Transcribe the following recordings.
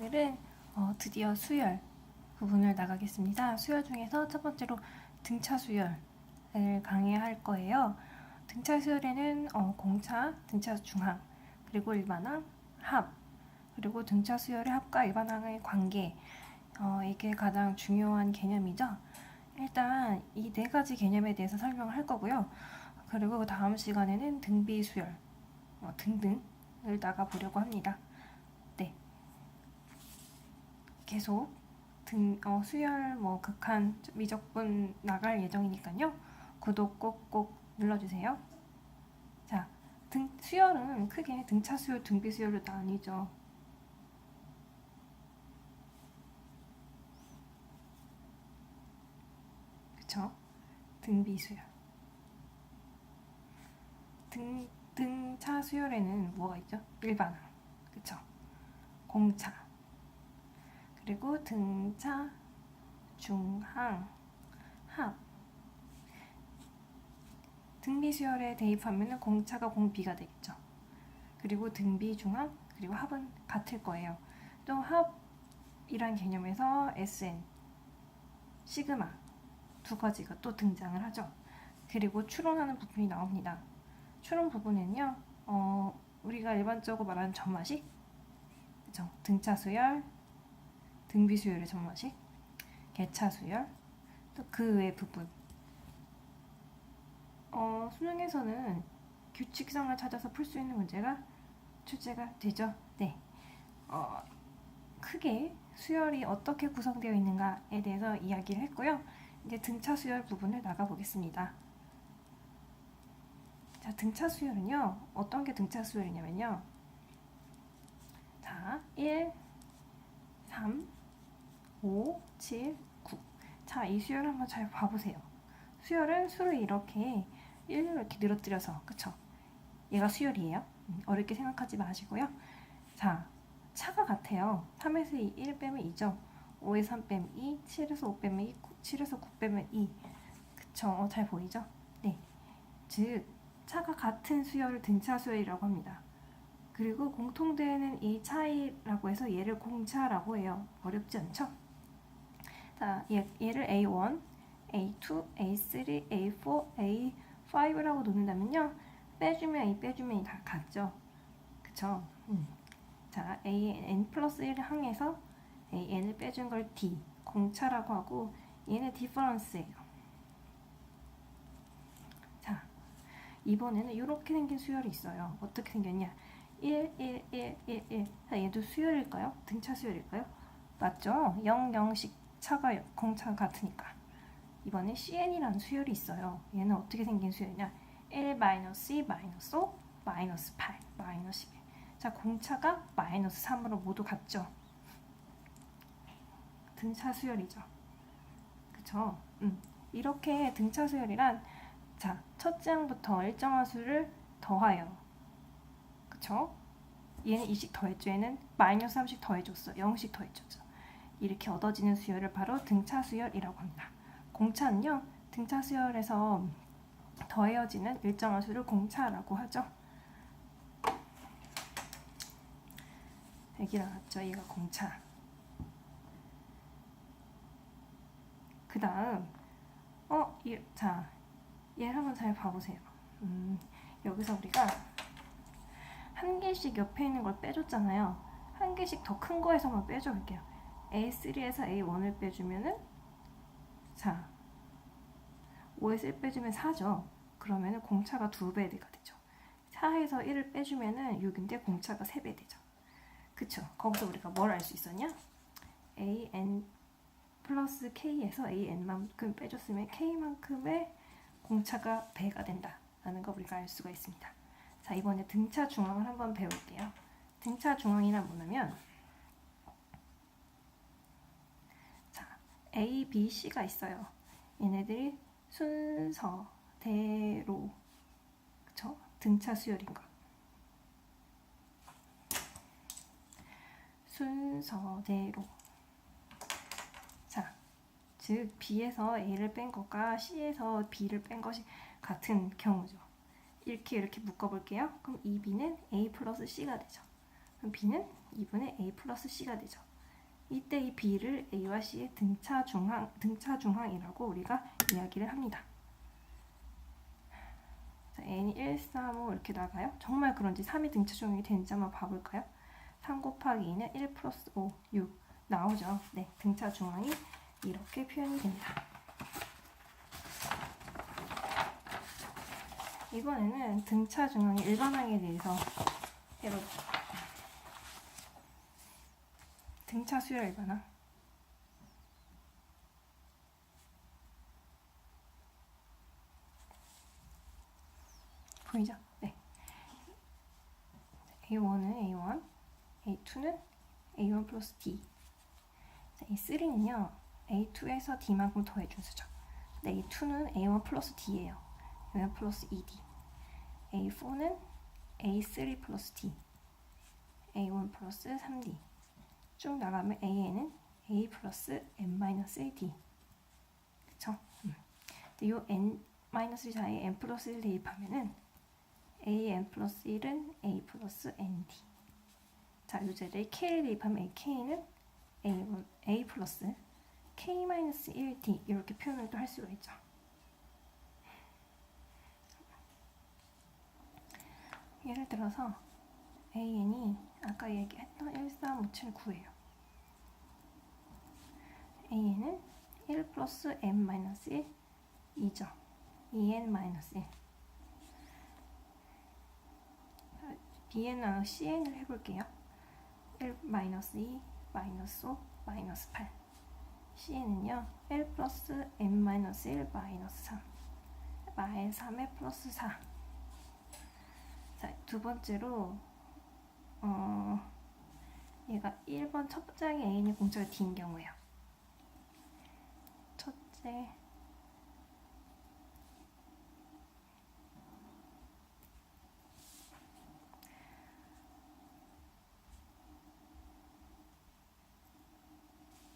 오늘은 어, 드디어 수열 부분을 나가겠습니다. 수열 중에서 첫 번째로 등차 수열을 강의할 거예요. 등차 수열에는 어, 공차, 등차 중항, 그리고 일반항, 합, 그리고 등차 수열의 합과 일반항의 관계 어, 이게 가장 중요한 개념이죠. 일단 이 네 가지 개념에 대해서 설명을 할 거고요. 그리고 그 다음 시간에는 등비 수열 어, 등등을 나가 보려고 합니다. 네. 계속 등 어, 수열 뭐 극한 미적분 나갈 예정이니까요. 구독 꼭꼭 눌러주세요. 자, 등 수열은 크게 등차 수열, 등비 수열로 나뉘죠. 그쵸? 등비 수열. 등 등차 수열에는 뭐가 있죠? 일반항, 그쵸? 공차. 그리고 등차, 중항, 합. 등비 수열에 대입하면 공차가 공비가 되겠죠. 그리고 등비 중항, 그리고 합은 같을 거예요. 또 합이란 개념에서 SN, 시그마 두 가지가 또 등장을 하죠. 그리고 추론하는 부분이 나옵니다. 추론 부분은요, 어, 우리가 일반적으로 말하는 점마식, 그죠? 등차 수열, 등비 수열의 점마식, 개차 수열, 또 그 외 부분. 어, 수능에서는 규칙성을 찾아서 풀 수 있는 문제가 출제가 되죠. 네. 어, 크게 수열이 어떻게 구성되어 있는가에 대해서 이야기를 했고요. 이제 등차 수열 부분을 나가 보겠습니다. 자, 등차 수열은요. 어떤 게 등차 수열이냐면요. 자, 1, 3, 5, 7, 9. 자, 이 수열 한번 잘 봐보세요. 수열은 수를 이렇게 1로 이렇게 늘어뜨려서, 그쵸? 얘가 수열이에요. 음, 어렵게 생각하지 마시고요. 자, 차가 같아요. 3에서 2, 1 빼면 2죠. 5에서 3 빼면 2, 7에서 5 빼면 2, 7에서 9 빼면 2. 그쵸? 어, 잘 보이죠? 네. 즉, 차가 같은 수열을 등차 수열이라고 합니다. 그리고 공통되는 이 차이라고 해서 얘를 공차라고 해요. 어렵지 않죠? 자, 얘, 얘를 A1, A2, A3, A4, A5라고 놓는다면요. 빼주면 A, 빼주면 E 다 같죠? 그쵸? 음. 자, A, N 플러스 1을 항해서 A, N을 빼준 걸 D, 공차라고 하고 얘는 디퍼런스예요. 자, 이번에는 이렇게 생긴 수열이 있어요. 어떻게 생겼냐? 1, 1, 1, 1, 1. 자, 얘도 수열일까요? 등차 수열일까요? 맞죠? 0, 0씩 차가 공차가 같으니까. 이번에 CN이라는 수열이 있어요. 얘는 어떻게 생긴 수열이냐? 1, 마이너스 2, 마이너스 5, 마이너스 8, 마이너스 11. 자, 공차가 마이너스 3으로 모두 같죠? 등차 수열이죠. 그쵸? 음. 이렇게 등차 수열이란 자, 첫째 항부터 일정한 수를 더하여. 그쵸? 얘는 2씩 더했죠. 얘는 마이너스 3씩 더해줬어. 0씩 더해줬죠. 이렇게 얻어지는 수열을 바로 등차 수열이라고 합니다. 공차는요, 등차 수열에서 더해어지는 일정한 수를 공차라고 하죠. 여기 나왔죠. 얘가 공차. 그 다음, 어, 이, 자, 얘를 한번 잘 봐보세요. 음, 여기서 우리가 한 개씩 옆에 있는 걸 빼줬잖아요. 한 개씩 더 큰 거에서만 빼줘볼게요. A3에서 A1을 빼주면은 자 5에서 1 빼주면 4죠. 그러면은 공차가 2배가 되죠. 4에서 1을 빼주면은 6인데 공차가 3배 되죠. 그쵸? 거기서 우리가 뭘 알 수 있었냐? AN 플러스 K에서 AN만큼 빼줬으면 K만큼의 공차가 배가 된다 라는 거 우리가 알 수가 있습니다. 자 이번에 등차 중앙을 한번 배울게요. 등차 중앙이란 뭐냐면 자 A, B, C가 있어요. 얘네들이 순서대로 그쵸? 등차 수열인 거. 순서대로 자, 즉 B에서 A를 뺀 것과 C에서 B를 뺀 것이 같은 경우죠. 이렇게 이렇게 묶어볼게요. 그럼 이 B는 A 플러스 C가 되죠. 그럼 B는 2분의 A 플러스 C가 되죠. 이때 이 B를 A와 C의 등차 중항 등차 중항이라고 우리가 이야기를 합니다. 자, n이 1, 3, 5 이렇게 나가요. 정말 그런지 3이 등차 중항이 되는지 한번 봐볼까요? 3 곱하기 2는 1 플러스 5, 6 나오죠. 네, 등차 중항이 이렇게 표현이 됩니다. 이번에는 등차 중앙의 일반항에 대해서 해볼게요. 등차 수열 일반항. 보이죠? 네. A1은 A1, A2는 A1 플러스 D. 자, A3는요, A2에서 D만큼 더해준 수죠. 근데 A2는 A1 플러스 D예요. A1 플러스 2D. A4는 A3 플러스 D. A1 플러스 3D. 쭉 나가면 AN은 A 플러스 N 마이너스 1D. 그쵸? 음. 근데 요 N 마이너스 사이에 N 플러스 1 대입하면은 A N 플러스 1은 A 플러스 ND. 자, 요 자리에 K를 대입하면 AK는 A, A 플러스 K 마이너스 1D 이렇게 표현을 또 할 수가 있죠. 예를 들어서 AN이 아까 얘기했던 13579예요. AN은 1 플러스 n 마이너스 1 2죠. 2n 마이너스 1. bn하고 cn을 해볼게요. 1 마이너스 2 마이너스 5 마이너스 8. cn은요 1 플러스 n 마이너스 1 마이너스 3 마이너스 3에 플러스 4. 자, 두 번째로 어 얘가 1번 첫 장에 A는 공차가 D인 경우예요. 첫째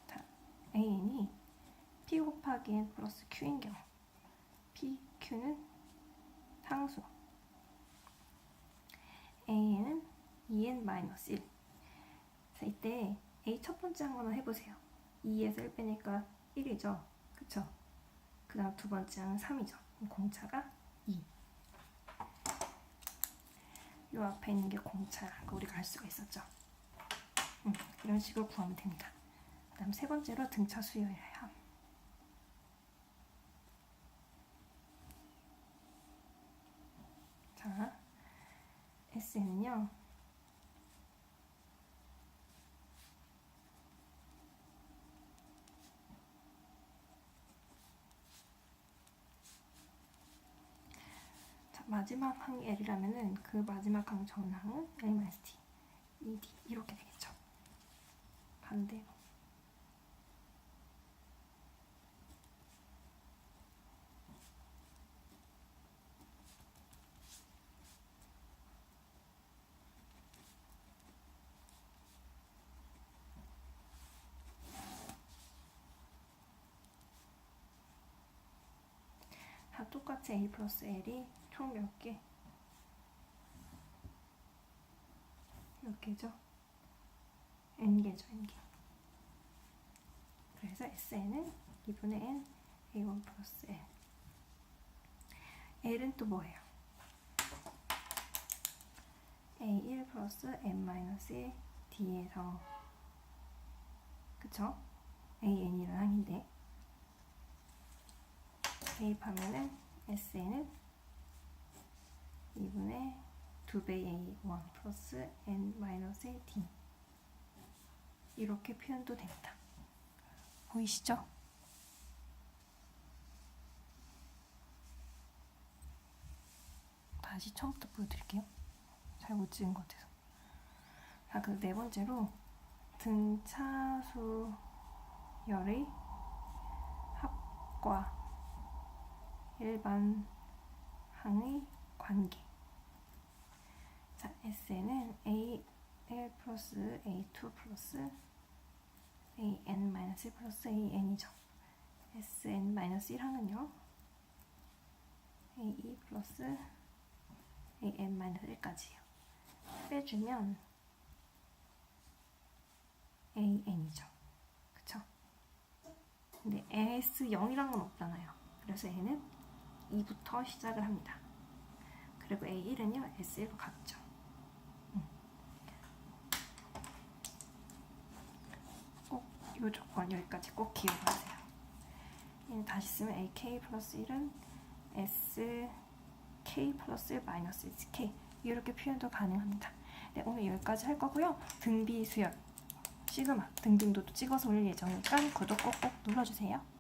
자, An이 P 곱하기 N 플러스 Q인 경우 P, Q는 상수. A는 2n-1 자 이때 A 첫 번째 한 번만 해보세요. 2에서 1 빼니까 1이죠 그쵸? 그 다음 두 번째 항은 3이죠. 그럼 공차가 2 요 앞에 있는 게 그거 우리가 알 수가 있었죠. 음, 이런 식으로 구하면 됩니다. 그 다음 세 번째로 등차 수열함. 자 S는요 마지막 항이 L이라면은 그 마지막 항 전항은 L-T, ED 이렇게 되겠죠. 반대로. 다 똑같이 A 플러스 L이 총 몇 개? 몇 개죠? N개죠, N개. 그래서 SN은 2분의 N, A1 플러스 L. L은 또 뭐예요? A1 플러스 N 마이너스 1 D에서 그쵸? AN이라는 항인데 대입하면은 SN은 2분의 2배 A1 플러스 N 마이너스 D 이렇게 표현도 됩니다. 보이시죠? 다시 처음부터 보여드릴게요. 잘 못 찍은 것 같아서. 자, 그 네 번째로 등차수 열의 합과 일반 항의 관계. 자, S는 A1 플러스 A2 플러스 AN 마이너스 1 플러스 AN이죠. SN 마이너스 1항은요. A2 플러스 AN 마이너스 1까지요. 빼주면 AN이죠. 근데 S0이란 건 없잖아요. 그래서 A는 2부터 시작을 합니다. 그리고 A1은요, S1로 같죠. 꼭 이 조건 여기까지 꼭 기억하세요. 다시 쓰면 AK 플러스 1은 SK 플러스 1 마이너스 SK 이렇게 표현도 가능합니다. 네, 오늘 여기까지 할 거고요. 등비 수열, 시그마 등등도 찍어서 올릴 예정이니까 구독 꼭꼭 눌러주세요.